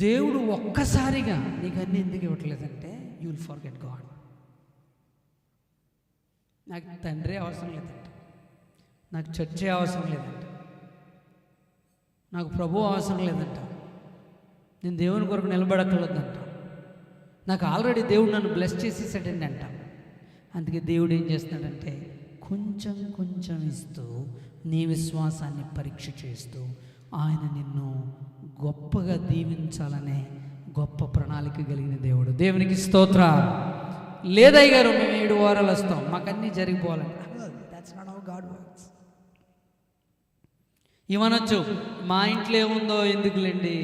దేవుడు ఒక్కసారిగా నీకు అన్ని ఎందుకు ఇవ్వట్లేదంటే యూ విల్ ఫర్గెట్ గాడ్ నాకు తండ్రి అవసరం లేదంట. నాకు చర్చే అవసరం లేదంట. నాకు ప్రభు అవసరం లేదంట. నేను దేవుని కొరకు నిలబడక్కర్లేదంట. నాకు ఆల్రెడీ దేవుడు నన్ను బ్లెస్ చేసేసాడండి అంట అందుకే దేవుడు ఏం చేస్తున్నాడంటే కొంచెం కొంచెం ఇస్తూ నీ విశ్వాసాన్ని పరీక్ష చేస్తూ ఆయన నిన్ను గొప్పగా దీవించాలనే గొప్ప ప్రణాళిక కలిగిన దేవుడు. దేవునికి స్తోత్ర లేదయ్య గారు మేము ఏడు వారాలు వస్తాం. మాకన్నీ జరిగిపోవాలంటే. ఇవ్వనొచ్చు మా ఇంట్లో ఏముందో ఎందుకులేండి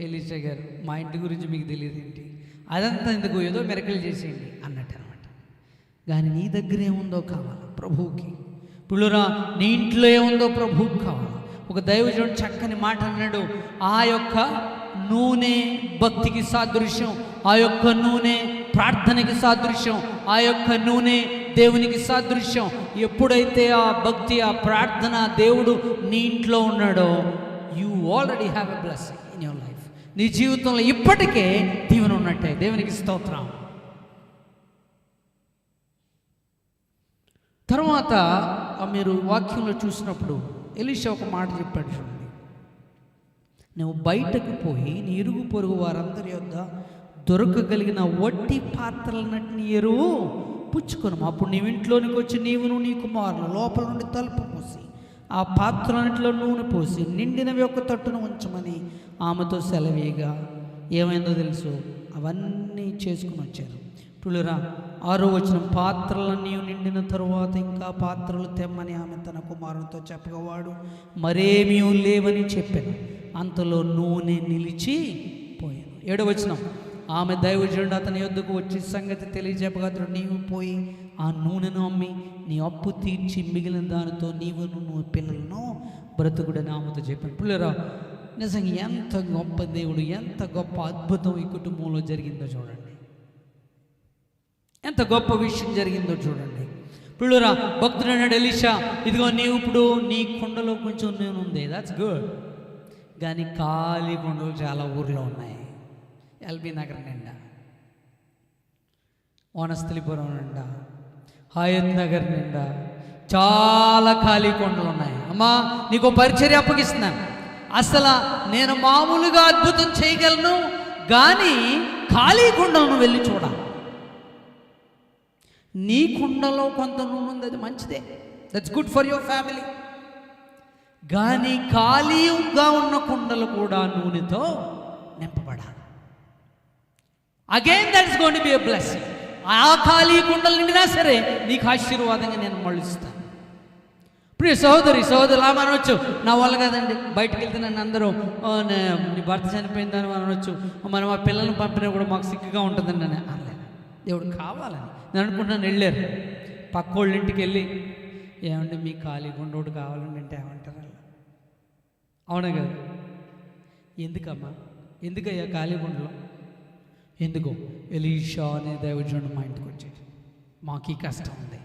ఎలీషా గారు? మా ఇంటి గురించి మీకు తెలియదు ఏంటి? అదంతా ఎందుకు ఏదో మెరకలు చేసేయండి అన్నట్టు అనమాట కానీ నీ దగ్గర ఏముందో కావాలి ప్రభువుకి. పులురా నీ ఇంట్లో ఏముందో ప్రభువుకి కావాలి? ఒక దైవజనుడు చక్కని మాట అన్నాడు ఆ యొక్క నూనె భక్తికి సాదృశ్యం ఆ యొక్క నూనె ప్రార్థనకి సాదృశ్యం ఆ యొక్క నూనె దేవునికి సాదృశ్యం. ఎప్పుడైతే ఆ భక్తి ఆ ప్రార్థన దేవుడు నీ ఇంట్లో ఉన్నాడో you already have a blessing in your life నీ జీవితంలో ఇప్పటికే దీవెన ఉన్నట్టే. దేవునికి స్తోత్రం. తర్వాత ఆ మీరు వాక్యంలో చూసినప్పుడు ఎలిషా ఒక మాట చెప్పాడు చూడండి. నువ్వు బయటకు పోయి నీ ఇరుగు పొరుగు వారందరి యొద్ద దొరకగలిగిన వట్టి పాత్రలన్నింటినీ ఎరువు పుచ్చుకొను. అప్పుడు నీ ఇంట్లోనికి వచ్చి నీవును నీ కుమారులు లోపల నుండి తలుపు మూసి ఆ పాత్రలన్నింటిలో నూనె పోసి నిండినవి ఒక తట్టును ఉంచమని ఆమెతో సెలవేగా ఏమైందో తెలుసు? అవన్నీ చేసుకుని వచ్చారు. పులురా ఆరో వచ్చిన పాత్రలన్నీ నిండిన తరువాత ఇంకా పాత్రలు తెమ్మని ఆమె తన కుమారునితో చెప్పగవాడు మరేమీ లేవని చెప్పాను. అంతలో నూనె నిలిచి పోయాను. ఏడవచనం ఆమె దైవజనుడు అతని యొద్దకు వచ్చి సంగతి తెలియజెప్పగలరు నీవు పోయి ఆ నూనెను అమ్మి నీ అప్పు తీర్చి మిగిలిన దానితో నీవు నువ్వు పిల్లలను బ్రతుకుడని ఆమెతో చెప్పాను. పిల్లరా నిజంగా ఎంత గొప్ప దేవుడు ఎంత గొప్ప అద్భుతం ఈ కుటుంబంలో జరిగిందో చూడండి. ఎంత గొప్ప విషయం జరిగిందో చూడండి. పిల్లరా భక్తుడు అన్నాడు ఇదిగో నీవు ఇప్పుడు నీ కొండలో కొంచెం నేను ఉంది. దాట్స్ గుడ్ కానీ ఖాళీ కొండలు చాలా ఊర్లో ఉన్నాయి. ఎల్బీ నగర్ నిండా. వనస్థలిపురం నిండా. హాయత్ నగర్ నిండా. చాలా ఖాళీ కొండలు ఉన్నాయి. అమ్మా నీకు పరిచర్య అప్పగిస్తున్నాను. అసలు నేను మామూలుగా అద్భుతం చేయగలను కానీ ఖాళీ కొండలను వెళ్ళి చూడాలి. నీ కుండలో కొంత నూనె ఉంది అది మంచిదే. That's good for your family కానీ ఖాళీగా ఉన్న కుండలు కూడా నూనెతో నింపబడాలి. Again that's gonna be a blessing ఆ ఖాళీ కుండలు నిండినా సరే నీకు ఆశీర్వాదంగా నేను మళ్ళిస్తాను. ప్రియ సహోదరి సహోదరులు ఆమె అనవచ్చు నా వల్ల కదండి బయటకు వెళ్తే నన్ను అందరూ "ఓ, నే- నీ భర్త చనిపోయిందని అనవచ్చు మనం ఆ పిల్లల్ని పంపినా కూడా మాకు సిక్కుగా ఉంటుందండి అని అనలేదు దేవుడు కావాలని నేను అనుకుంటున్నాను వెళ్ళారు. పక్కోళ్ళ ఇంటికి వెళ్ళి ఏమండి మీ ఖాళీ గుండోడు కావాలండి అంటే ఏమంటారు వాళ్ళు అవునా కదా. ఎందుకమ్మా? ఎందుకయ్యా ఖాళీ గుండలో ఎందుకో? ఎలీషా అనే దైవజనుడు మా ఇంటికి వచ్చాడు. మాకు ఈ కష్టం ఉంది.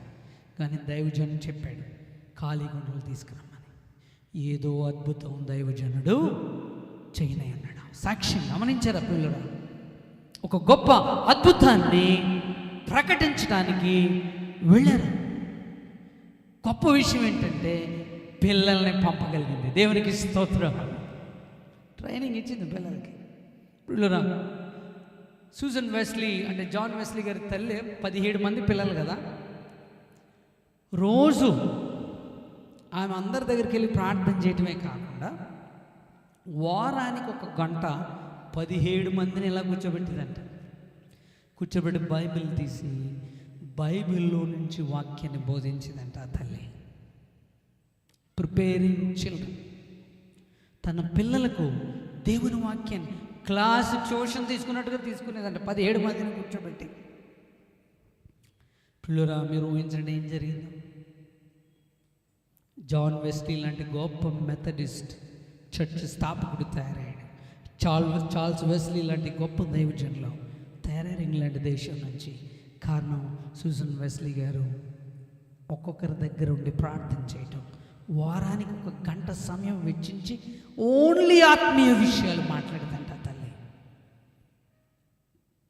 కానీ దైవజనుడు చెప్పాడు ఖాళీ గుండెలు తీసుకురమ్మని. ఏదో అద్భుతం దైవజనుడు చేయనయ్యన్నాడు అన్నాడు గమనించారా పిల్లలు? ఒక గొప్ప అద్భుతాన్ని ప్రకటించడానికి వెళ్ళారు. గొప్ప విషయం ఏంటంటే పిల్లల్ని పంపగలిగింది. దేవునికి స్తోత్రం. ట్రైనింగ్ ఇచ్చింది పిల్లలకి. పిల్లరా సూజన్ వెస్లీ అంటే జాన్ వెస్లీ గారి తల్లి పదిహేడు మంది పిల్లలు కదా. రోజు ఆమె అందరి దగ్గరికి వెళ్ళి ప్రార్థన చేయటమే కాకుండా వారానికి ఒక గంట పదిహేడు మందిని ఇలా కూర్చోబెట్టిందంట. కూర్చోబెట్టి బైబిల్ తీసి బైబిల్లో నుంచి వాక్యాన్ని బోధించిందంట ఆ తల్లి. ప్రిపేరింగ్ చిల్డ్రన్ తన పిల్లలకు దేవుని వాక్యాన్ని క్లాస్ ట్యూషన్ తీసుకున్నట్టుగా తీసుకునేదంట. పదిహేడు మందిని కూర్చోబెట్టి. పిల్లరా మీరు ఊహించండి ఏం జరిగిందో. జాన్ వెస్లీ లాంటి గొప్ప మెథడిస్ట్ చర్చ్ స్థాపకుడు తయారయ్యాడు. చాల్ చార్ల్స్ వెస్లీ లాంటి గొప్ప దైవజనులు. మెరర్ ఇంగ్లాండ్ దేశం నుంచి కారణం సూజన్ వెస్లీ గారు ఒక్కొక్కరి దగ్గర ఉండి ప్రార్థన చేయటం. వారానికి ఒక గంట సమయం వెచ్చించి ఓన్లీ ఆత్మీయ విషయాలు మాట్లాడదంట ఆ తల్లి.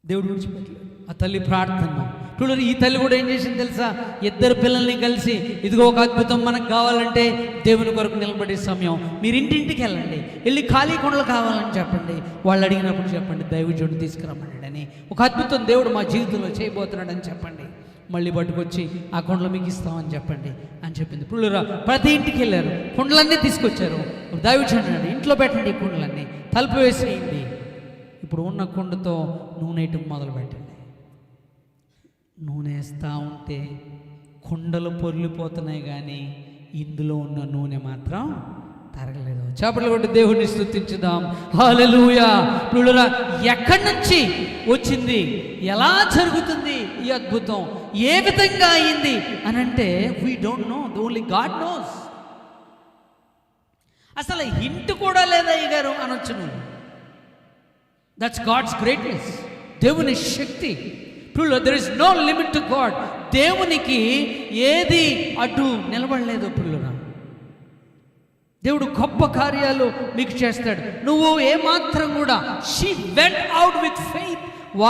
దేవుడు విడిచిపెట్టలేదు. ఆ తల్లి ప్రార్థన ఇప్పుడు ఈ తల్లి కూడా ఏం చేసింది తెలుసా? ఇద్దరు పిల్లల్ని కలిసి ఇదిగో ఒక అద్భుతం మనకు కావాలంటే దేవుని కొరకు నిలబడే సమయం. మీరు ఇంటింటికి వెళ్ళండి వెళ్ళి ఖాళీ కొండలు కావాలని చెప్పండి. వాళ్ళు అడిగినప్పుడు చెప్పండి దైవజుడు తీసుకురమ్మన్నాడు అని ఒక అద్భుతం దేవుడు మా జీవితంలో చేయబోతున్నాడని చెప్పండి. మళ్ళీ పట్టుకొచ్చి ఆ కొండలు మీకు ఇస్తామని చెప్పండి అని చెప్పింది. పుళ్ళురా ప్రతి ఇంటికి వెళ్ళారు కుండలన్నీ తీసుకొచ్చారు. దైవచండి ఇంట్లో పెట్టండి ఈ కుండలన్నీ తలుపు వేసేయండి. ఇప్పుడు ఉన్న కుండతో నూనె ఇటు మొదలు పెట్టండి నూనె వేస్తూ ఉంటే కుండలు పొర్లిపోతున్నాయి కానీ ఇందులో ఉన్న నూనె మాత్రం తరగలేదు. చేపలు కొట్టి దేవుడిని స్థుతించుదాం హాలెలూయా పుళ్ళురా ఎక్కడి నుంచి వచ్చింది? ఎలా జరుగుతుంది ఈ అద్భుతం? ఏ విధంగా అయింది? అని అంటే we don't know only God knows అసలు హింట్ కూడా లేదా ఈ గారు అనొచ్చు నువ్వు దట్స్ గాడ్స్ గ్రేట్నెస్ దేవుని శక్తి. ఇప్పుడు there is no limit to God దేవునికి ఏది అడ్డు నిలబడలేదు పిల్లరా దేవుడు గొప్ప కార్యాలు మీకు చేస్తాడు. నువ్వు ఏమాత్రం కూడా she went out with faith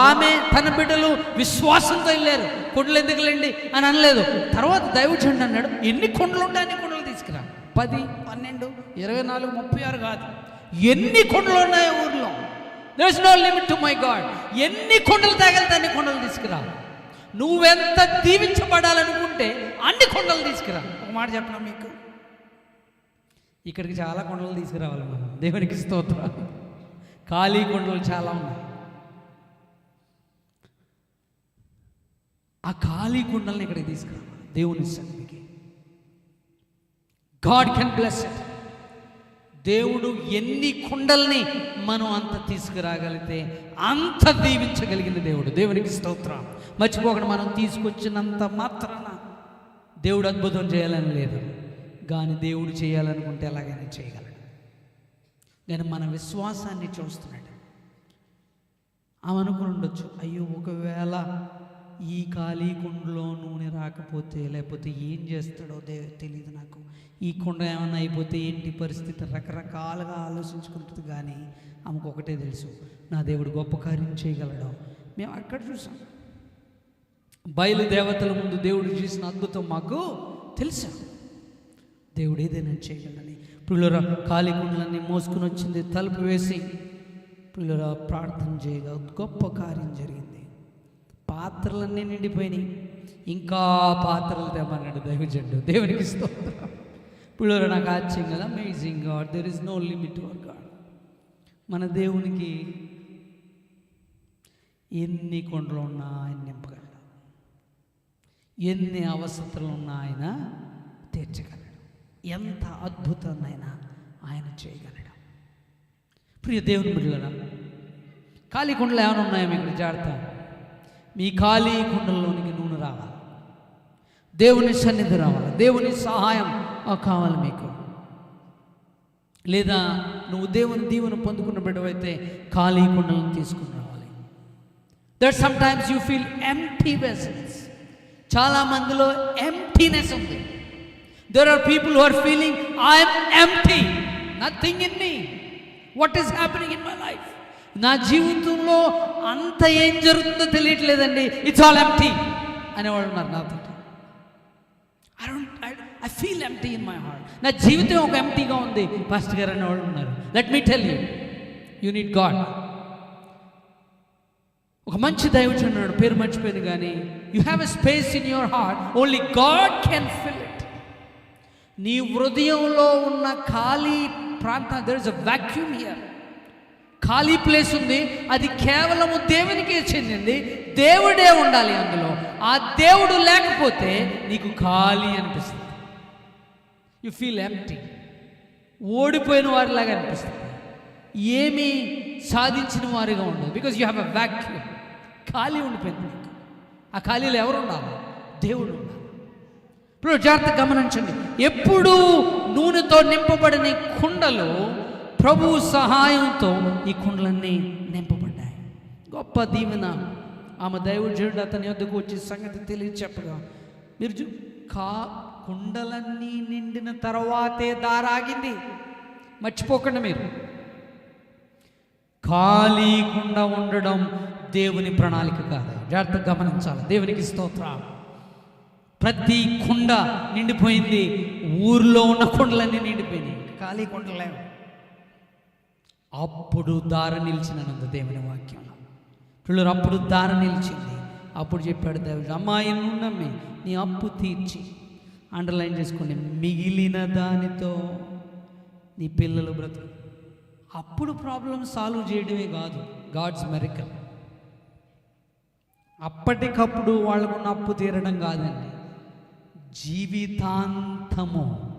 ఆమె తన బిడ్డలు విశ్వాసంతో వెళ్ళారు. కొండలు ఎందుకు వెళ్ళండి అని అనలేదు. తర్వాత దైవచండి అన్నాడు ఎన్ని కొండలు ఉంటాయి అన్ని కొండలు తీసుకురా. పది పన్నెండు ఇరవై నాలుగు ముప్పై ఆరు కాదు. ఎన్ని కొండలు ఉన్నాయి ఊర్లో. There is no limit to my God ఎన్ని కొండలు తాగలితే అన్ని కొండలు తీసుకురా నువ్వెంత దీవించబడాలనుకుంటే అన్ని కొండలు తీసుకురా ఒక మాట చెప్పనా మీకు? ఇక్కడికి చాలా కొండలు తీసుకురావాలి మనం. దేవునికి స్తోత్రం. ఖాళీ కొండలు చాలా ఉన్నాయి. ఆ ఖాళీ కొండల్ని ఇక్కడికి తీసుకురావాలి. దేవుని సన్నిధికి. గాడ్ కెన్ బ్లెస్ ఇట్ దేవుడు ఎన్ని కుండల్ని మనం అంత తీసుకురాగలిగితే అంత దీవించగలిగిన దేవుడు. దేవునికి స్తోత్రం. మర్చిపోకుండా మనం తీసుకొచ్చినంత మాత్రాన దేవుడు అద్భుతం చేయాలని లేదు. కానీ దేవుడు చేయాలనుకుంటే ఎలాగైనా చేయగలడు. నేను మన విశ్వాసాన్ని చూస్తున్నాడు. ఆమె అనుకుని ఉండొచ్చు అయ్యో ఒకవేళ ఈ ఖాళీ కుండలో నూనె రాకపోతే లేకపోతే ఏం చేస్తాడో దే తెలియదు నాకు. ఈ కుండ ఏమైనా అయిపోతే ఏంటి పరిస్థితి? రకరకాలుగా ఆలోచించుకుంటుంది కానీ ఆమెకు ఒకటే తెలుసు. నా దేవుడు గొప్ప కార్యం చేయగలడు. మేము అక్కడ చూసాం. బయలు దేవతల ముందు దేవుడు చేసిన అద్భుతం మాకు తెలుసా. దేవుడు ఏదైనా చేయగలని పిల్లల ఖాళీ కుండలన్నీ మోసుకుని వచ్చింది తలుపు వేసి పుల్లరా ప్రార్థన చేయగా గొప్ప కార్యం జరిగింది. పాత్రలన్నీ నిండిపోయినాయి. ఇంకా పాత్రలు తెమ్మన్నాడు దైవజండు దేవునికి స్తోత్రం. పిల్లలు నాకు ఆశ్చర్యం కదా amazing God there is no limit our God మన దేవునికి ఎన్ని కొండలు ఉన్నా ఆయన నింపగలడు. ఎన్ని అవసరతలు ఉన్నా ఆయన తీర్చగలడు. ఎంత అద్భుతాన్నైనా ఆయన చేయగలడు. ప్రియ దేవుని బిడ్డలరా ఖాళీ కుండలు ఏమైనా ఉన్నాయా మీకు జాగ్రత్త. మీ ఖాళీ కుండల్లోనికి నూనె రావాలి. దేవుని సన్నిధి రావాలి. దేవుని సహాయం ఆ, కావాలి మీకు. లేదా నువ్వు దేవుని దీవెన పొందుకున్న బిడ్డవైతే ఖాళీ కుండలను తీసుకుని రావాలి. That sometimes you feel empty vessels చాలా మందిలో ఎంటీనెస్ ఉంది. There are people who are feeling I'm empty nothing in me what is happening in my life నా జీవితంలో అంత ఏం జరుగుతుందో తెలియట్లేదండి. ఇట్స్ ఆల్ ఎంటీ అనేవాళ్ళు ఉన్నారు నాతో I don't I feel empty in my heart నా జీవితం ఒక ఎంటీగా ఉంది పాస్టర్ గారు అనేవాళ్ళు ఉన్నారు. Let me tell you you need God ఒక మంచి దైవజనుడు పేరు మర్చిపోయింది కానీ you have a space in your heart only God can fill it నీ హృదయంలో ఉన్న ఖాళీ ప్రాంతం there is a vacuum here ఖాళీ ప్లేస్ ఉంది. అది కేవలము దేవునికే చెందింది. దేవుడే ఉండాలి అందులో. ఆ దేవుడు లేకపోతే నీకు ఖాళీ అనిపిస్తుంది. యు ఫీల్ ఎంటీ ఓడిపోయిన వారిలాగా అనిపిస్తుంది. ఏమీ సాధించిన వారిగా ఉండదు. Because you have a vacuum ఖాళీ ఉండిపోయింది నీకు. ఆ ఖాళీలో ఎవరు ఉండాలి? దేవుడు ఉండాలి. ఇప్పుడు జాగ్రత్త గమనించండి. ఎప్పుడు నూనెతో నింపబడిన కుండలో కుండలు ప్రభు సహాయంతో ఈ కుండలన్నీ నింపబడ్డాయి. గొప్ప దీవెన. ఆమె దైవజుడు అతని వద్దకు వచ్చి సంగతి తెలియ చెప్పగా మీరు చూ కా కుండలన్నీ నిండిన తర్వాతే దారాగింది. మర్చిపోకండి మీరు. ఖాళీ కుండ ఉండడం దేవుని ప్రణాళిక కాదు. జాగ్రత్తగా గమనించాలి. దేవునికి స్తోత్ర. ప్రతి కుండ నిండిపోయింది. ఊర్లో ఉన్న కుండలన్నీ నిండిపోయినాయి. ఖాళీ కుండలేవు. అప్పుడు దార నిలిచినంత దేవుని వాక్యం. పిల్లలు అప్పుడు దార నిలిచింది. అప్పుడు చెప్పాడు దేవుడు అమ్మాయిని నువ్వు నీ అప్పు తీర్చి అండర్లైన్ చేసుకుని మిగిలిన దానితో నీ పిల్లలు బ్రతుకు. అప్పుడు ప్రాబ్లం సాల్వ్ చేయడమే కాదు గాడ్స్ మెరికల్. అప్పటికప్పుడు వాళ్ళకున్న అప్పు తీరడం కాదండి జీవితాంతము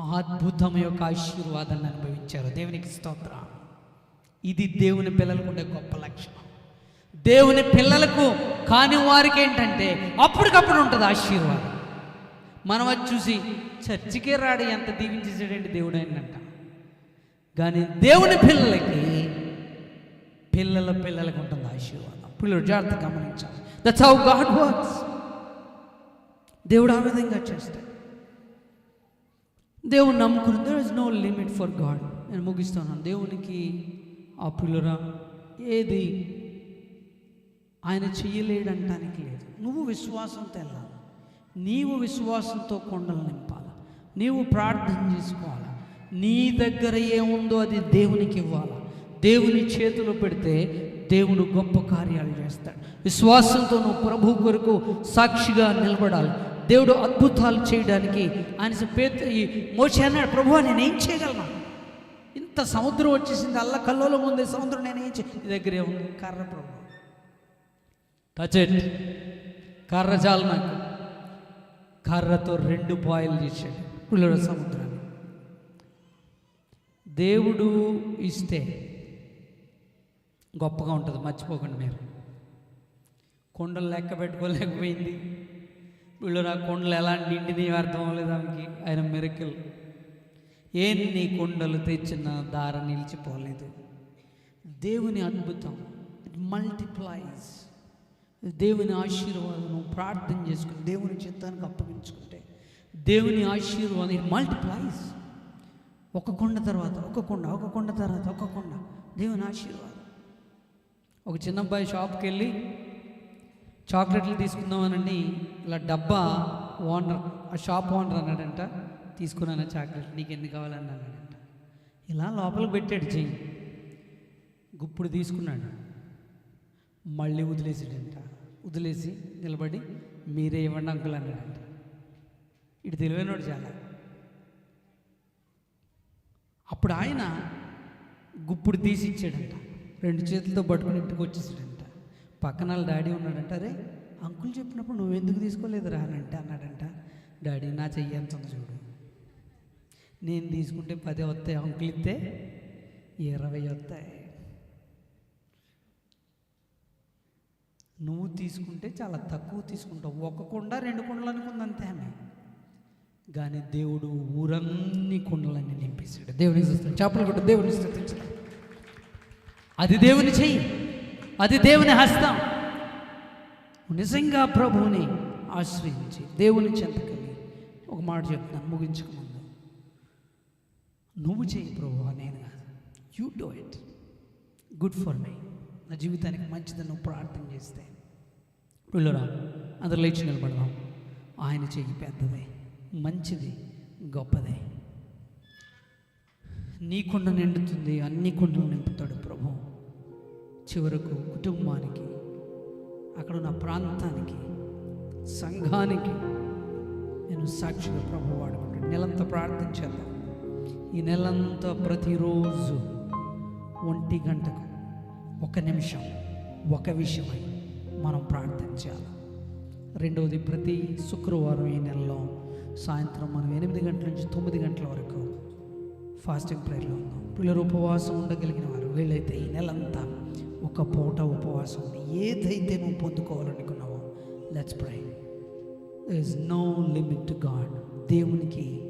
అద్భుతం యొక్క ఆశీర్వాదాన్ని అనుభవించారు. దేవునికి స్తోత్ర. ఇది దేవుని పిల్లలకు ఉండే గొప్ప లక్షణం. దేవుని పిల్లలకు కాని వారికి ఏంటంటే అప్పటికప్పుడు ఉంటుంది ఆశీర్వాదం. మనం అది చూసి చర్చికే రాడు ఎంత దీవించేసాడంటే దేవుడు అయిందంట కానీ దేవుని పిల్లలకి పిల్లల పిల్లలకు ఉంటుంది ఆశీర్వాదం. పిల్లలు జాగ్రత్త గమనించాలి. దట్స్ హౌ గాడ్ వర్క్స్ దేవుడు ఆ విధంగా చేస్తాడు. దేవుడు నమ్ముకుని there is no limit for God నేను ముగిస్తున్నాను. దేవునికి ఆ పిల్లరా ఏది ఆయన చెయ్యలేడంటానికి లేదు. నువ్వు విశ్వాసంతో వెళ్ళాలి నీవు విశ్వాసంతో కొండలు నింపాలి. నీవు ప్రార్థన చేసుకోవాలి. నీ దగ్గర ఏముందో అది దేవునికి ఇవ్వాలి. దేవుని చేతిలో పెడితే దేవుడు గొప్ప కార్యాలు చేస్తాడు. విశ్వాసంతో నువ్వు ప్రభు కొరకు సాక్షిగా నిలబడాలి. దేవుడు అద్భుతాలు చేయడానికి ఆయన పేద ఈ మోసే అన్నాడు ప్రభు నేనేం చేయగలను? ఇంత సముద్రం వచ్చేసింది అల్ల కల్లోలో ఉంది సముద్రం నేనేం చే నీ దగ్గరే ఉంది కర్ర ప్రభు. టచ్ కర్ర చాలు నాకు. కర్రతో రెండు పాయలు చేశాడు పుల్లల సముద్రాన్ని. దేవుడు ఇస్తే గొప్పగా ఉంటుంది మర్చిపోకండి మీరు. కొండలు లెక్క పెట్టుకోలేకపోయింది. వీళ్ళు నా కొండలు ఎలాంటి ఇంటిని అర్థం అవ్వలేదు ఆమెకి. ఆయన మెరకల్. ఎన్ని కొండలు తెచ్చిన దార నిలిచిపోలేదు. దేవుని అద్భుతం. ఇట్ మల్టిప్లైజ్ దేవుని ఆశీర్వాదం ప్రార్థన చేసుకుని దేవుని చిత్తానికి అప్పగించుకుంటే దేవుని ఆశీర్వాదం ఇట్ మల్టిప్లైజ్ ఒక కొండ తర్వాత ఒక కొండ ఒక కొండ తర్వాత ఒక కొండ. దేవుని ఆశీర్వాదం. ఒక చిన్న అబ్బాయి షాప్కి వెళ్ళి చాక్లెట్లు తీసుకుందామనండి. ఇలా డబ్బా ఓనర్ ఆ షాప్ ఓనర్ అన్నాడంట తీసుకున్నాను చాక్లెట్ నీకు ఎందుకు కావాలని అన్నాడంట. ఇలా లోపలికి పెట్టాడు చెయ్యి గుప్పుడు తీసుకున్నాడు. మళ్ళీ వదిలేసాడంట వదిలేసి నిలబడి మీరే ఇవ్వండి అంకుల్ అన్నాడంట. ఇటు తెలివైనోడు చాలా. అప్పుడు ఆయన గుప్పుడు తీసి ఇచ్చాడంట. రెండు చేతులతో పట్టుకుని ఇంటికి వచ్చేసాడంట. పక్కన వాళ్ళ డాడీ ఉన్నాడంట అరే అంకుల్ చెప్పినప్పుడు నువ్వు ఎందుకు తీసుకోలేదురా? అని అంటే అన్నాడంట డాడీ నా చెయ్యి ఎంత చూడు. నేను తీసుకుంటే పది వస్తాయి అంకుల్ ఇస్తే ఇరవై వస్తాయి. నువ్వు తీసుకుంటే చాలా తక్కువ తీసుకుంటావు. ఒక కుండ రెండు కుండలు అనుకుంది అంతే ఆమె కానీ దేవుడు ఊరన్ని కుండలన్నీ నింపేశాడు. దేవుని చూస్తాడు చేపలు కొట్టు దేవుని స్థుతించడం అది దేవుని చెయ్యి. అది దేవుని హస్తం. నిజంగా ప్రభువుని ఆశ్రయించి దేవుని చెంతకెళ్ళి ఒక మాట చెప్తాను ముగించకముందు నువ్వు చేయి ప్రభు నేను కాదు. You do it good for my నా జీవితానికి మంచిదని నువ్వు ప్రార్థన చేస్తే. పిల్లరా అందరు లేచి నిలబడదాం. ఆయన చెయ్యి పెద్దదే మంచిది గొప్పదే. నీ కుండ నిండుతుంది అన్ని కుండలు నింపుతాడు ప్రభు. చివరకు కుటుంబానికి అక్కడ ఉన్న ప్రాంతానికి సంఘానికి నేను సాక్షిగా ప్రభు వాడుకుంటాను. నెలంతా ప్రార్థించేద్దాం ఈ నెలంతా ప్రతిరోజు ఒంటి గంటకు ఒక నిమిషం ఒక విషయమై మనం ప్రార్థించాలి రెండవది ప్రతి శుక్రవారం ఈ నెలలో సాయంత్రం మనం ఎనిమిది గంటల నుంచి తొమ్మిది గంటల వరకు ఫాస్టింగ్ ప్రేయర్లో ఉన్నాం. పిల్లలు ఉపవాసం ఉండగలిగిన వారు వీళ్ళైతే ఈ నెలంతా ఒక పూట ఉపవాసం ఉంది. ఏదైతే నువ్వు పొందుకోవాలనుకున్నావో let's pray is no limit to God దేవునికి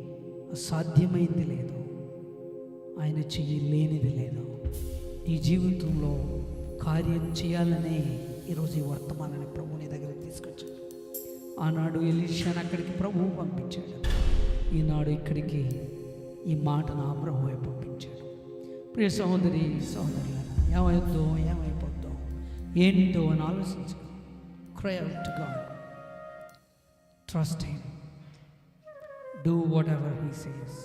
అసాధ్యమైంది లేదు. ఆయన చెయ్యి లేనిది లేదు. ఈ జీవితంలో కార్యం చేయాలనే ఈరోజు ఈ వర్తమానాన్ని ప్రభుని దగ్గరికి తీసుకొచ్చాడు. ఆనాడు ఎలీషాని అక్కడికి ప్రభువు పంపించాడు. ఈనాడు ఇక్కడికి ఈ మాటను ఆ అబ్రహ్మే పంపించాడు. ప్రియ సహోదరి సహోదరులను ఏమైద్దో ఏమైపోద్దో ఏంటో అని ఆలోచించుకో cry out to God trust him do whatever he says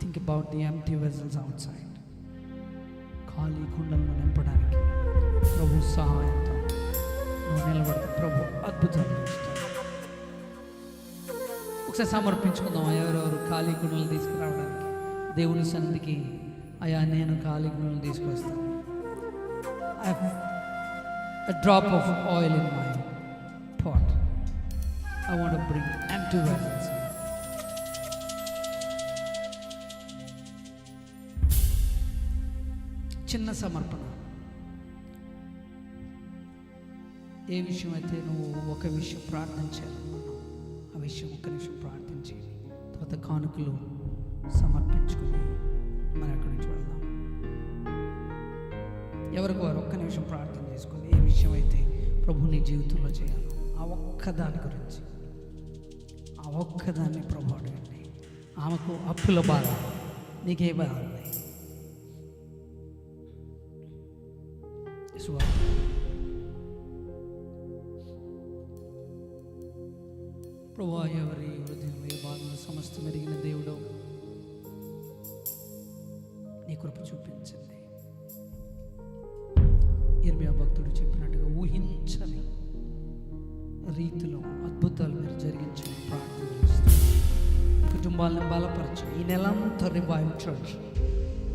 think about the empty vessels outside ఖాళీ కుండలను నింపడానికి ప్రభు సహాయంతో నువ్వు నిలబడతా ప్రభు అద్భుతాలు ఒకసారి సమర్పించుకుందాం ఎవరెవరు ఖాళీ కుండలు తీసుకురావడానికి దేవుని సన్నిధికి అయ్యా నేను ఖాళీ తీసుకొస్తాను a drop of oil in my pot. I want to bring చిన్న సమర్పణ. ఏ విషయం అయితే నువ్వు ఒక విషయం ప్రార్థన ఆ విషయం ఒక నిమిషం ప్రార్థించి తర్వాత కానుకలు సమర్పించుకుని మనం అక్కడి నుంచి వెళ్దాం? ఎవరికి వారు ఒక్క నిమిషం ప్రార్థన చేసుకుని ఏ విషయం అయితే ప్రభు నీ జీవితంలో చేయాలో ఆ ఒక్క దాని గురించి ఆ ఒక్కదాన్ని ప్రభు అడగండి. ఆమెకు అప్పుల బాధ నీకే బాధ ఉంది. ప్రభు ఎవరి హృదయం ఏ బాధ సమస్త మెరిగిన కృప చూపించండి ఇర్మియా భక్తుడు చెప్పినట్టుగా ఊహించని రీతిలో అద్భుతాలు మీరు జరిగించని ప్రార్థన చేస్తున్నాను కుటుంబాలను బలపరచు ఈ నెలంతా రివైవ్ చర్చ్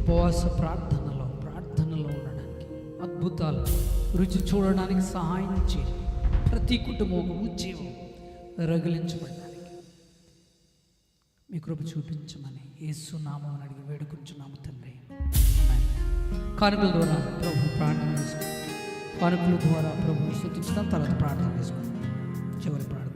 ఉపవాస ప్రార్థనలో ప్రార్థనలో ఉండడానికి అద్భుతాలు రుచి చూడడానికి సహాయం చేయండి. ప్రతి కుటుంబం ఒక ఉద్యోగం రగిలించబడడానికి మీ కృప చూపించమని యేసు నామం అని అడిగి వేడుకుంటున్నాము తండ్రి. కానుకల ద్వారా ప్రభు ప్రార్థన చేసుకుంటాం. కానుకల ద్వారా ప్రభు స్థుతించడం తర్వాత ప్రార్థన చేసుకుంటాం. చివరి ప్రార్థన.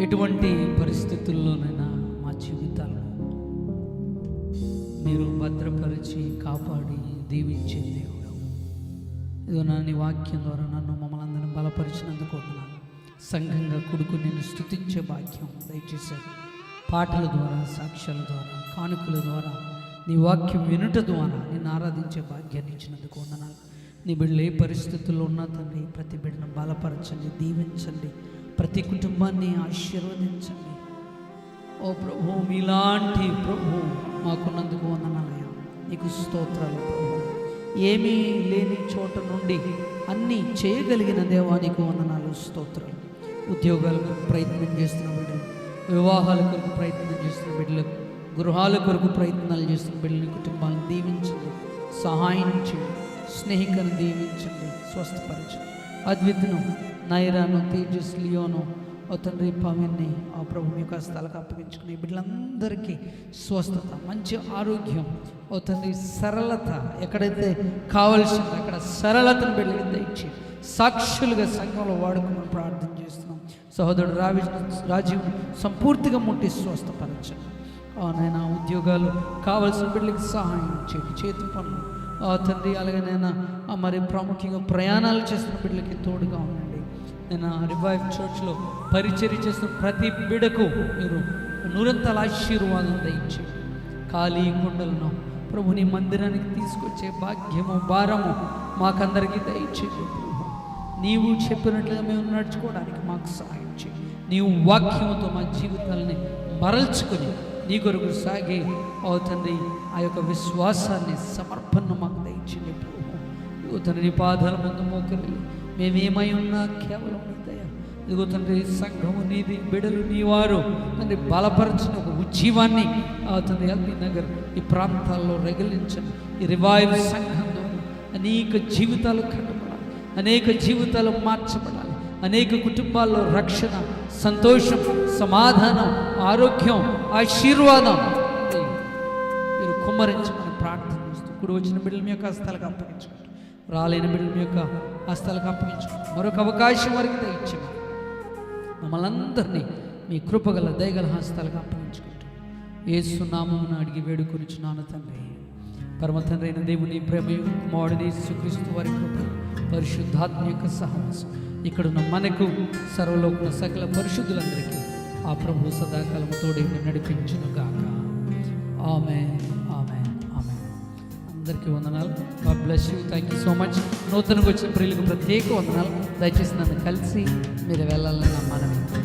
ఎటువంటి పరిస్థితుల్లోనైనా మా జీవితాలను మీరు భద్రపరిచి కాపాడి దీవించే దేవుడు. ఇదో నా నీ వాక్యం ద్వారా నన్ను మమ్మల్ని అందరం బలపరిచినందుకు వందనాలు. సంఘంగా కొడుకు నేను స్థుతించే భాగ్యం దయచేశారు. పాటల ద్వారా సాక్ష్యాల ద్వారా కానుకల ద్వారా నీ వాక్యం వినుట ద్వారా నిన్ను ఆరాధించే భాగ్యాన్ని ఇచ్చినందుకు వందనాలు. నీ బిడ్డలు ఏ పరిస్థితుల్లో ఉన్నా తండ్రి ప్రతి బిడ్డను బలపరచండి దీవించండి. ప్రతి కుటుంబాన్ని ఆశీర్వదించండి. ఓ ప్రభు మీలాంటి ప్రభు మాకున్నందుకు వందనాలయ నీకు స్తోత్రాలు ప్రభు. ఏమీ లేని చోట నుండి అన్నీ చేయగలిగిన దేవానికి వందనాలు స్తోత్రాలు. ఉద్యోగాల కొరకు ప్రయత్నం చేస్తున్న బిడ్డలు వివాహాల కొరకు ప్రయత్నం చేస్తున్న బిడ్డలకు గృహాల కొరకు ప్రయత్నాలు చేస్తున్న బిడ్డల కుటుంబాలను దీవించండి. సహాయం చేయండి. స్నేహితులను దీవించండి. స్వస్థపరచండి. అద్వితను నైరాను తేజస్ లియోను ఓ తండ్రి పవన్ని ఆ ప్రభు మీ యొక్క స్థలకు అప్పగించుకుని బిడ్డలందరికీ స్వస్థత మంచి ఆరోగ్యం ఓ తండ్రి సరళత ఎక్కడైతే కావలసిందో అక్కడ సరళతను బిడ్డలకి దయచి సాక్షులుగా సంఘంలో వాడుకోమని ప్రార్థన చేస్తున్నాం. సహోదరుడు రావి రాజీవ్ సంపూర్తిగా ముట్టి స్వస్థపరచండి. ఆ నాయన ఉద్యోగాలు కావలసిన బిడ్డలకి సహాయం చేయండి. చేతి పనులు. తండ్రి అలాగే నైనా మరి ప్రాముఖ్యంగా ప్రయాణాలు చేస్తున్న బిడ్డలకి తోడుగా ఉండండి. నేను రివైవ్ చర్చ్లో పరిచర్య చేస్తున్న ప్రతి బిడకు మీరు నూరంతల ఆశీర్వాదం దయించి ఖాళీ కుండలను ప్రభు నీ మందిరానికి తీసుకొచ్చే భాగ్యము భారము మాకందరికీ దయచేయండి నీవు చెప్పినట్లుగా మేము నడుచుకోవడానికి మాకు సహాయం చేయి. నీవు వాక్యంతో మా జీవితాలని మరల్చుకొని నీ కొరకు సాగే అవుతుంది ఆ యొక్క విశ్వాసాన్ని సమర్పణను మాకు దయచేయండి ప్రభు. ఇదిగో తండ్రి నీ పాదాల ముందు మోకరి మేమేమై ఉన్నా కేవలం నీ దయ ఇదిగో తండ్రి సంఘము నీది బిడలు నీవారు. తండ్రి బలపరచిన ఒక ఉజ్జీవాన్ని తండ్రి ఎల్బీ నగర్ ఈ ప్రాంతాల్లో రగిలించండి. ఈ రివైవ్ సంఘం ద్వారా అనేక జీవితాలు కట్టబడాలి. అనేక జీవితాలు మార్చబడాలి. అనేక కుటుంబాల్లో రక్షణ సంతోషం సమాధానం ఆరోగ్యం ఆశీర్వాదం. మీరు కుమ్మరించమని ప్రార్థన చేస్తూ ఇప్పుడు వచ్చిన బిడ్డల మీ యొక్క స్థలకు అప్పగించుకుంటాం రాలేని బిడ్డల మీ యొక్క హస్తాలకు అప్పగించు. మరొక అవకాశం వరకు దయచేయండి మమ్మల్ని అందరినీ మీ కృపగల దయగల హస్తాలకు అప్పగించుకుంటాం. ఏసు అడిగి వేడుకొనిచున్నాను తండ్రి. పరమ తండ్రి అయిన దేవుని ప్రేమయు కుమారుడిని సుక్రీస్తు వారి కృప పరిశుద్ధాత్మ యొక్క సహవాసం. ఇక్కడున్న మనకు సర్వలోకున్న సకల పరిశుద్ధులందరికీ ఆ ప్రభు సదాకాలం తోడే నడిపించునుగాక ఆమె ఆమె అందరికీ వందనాలు. God bless you thank you so much నూతనంగా వచ్చిన ప్రియులకు ప్రత్యేక వందనాలు. దయచేసి నన్ను కలిసి మీరు వెళ్ళాలని నా మనవి.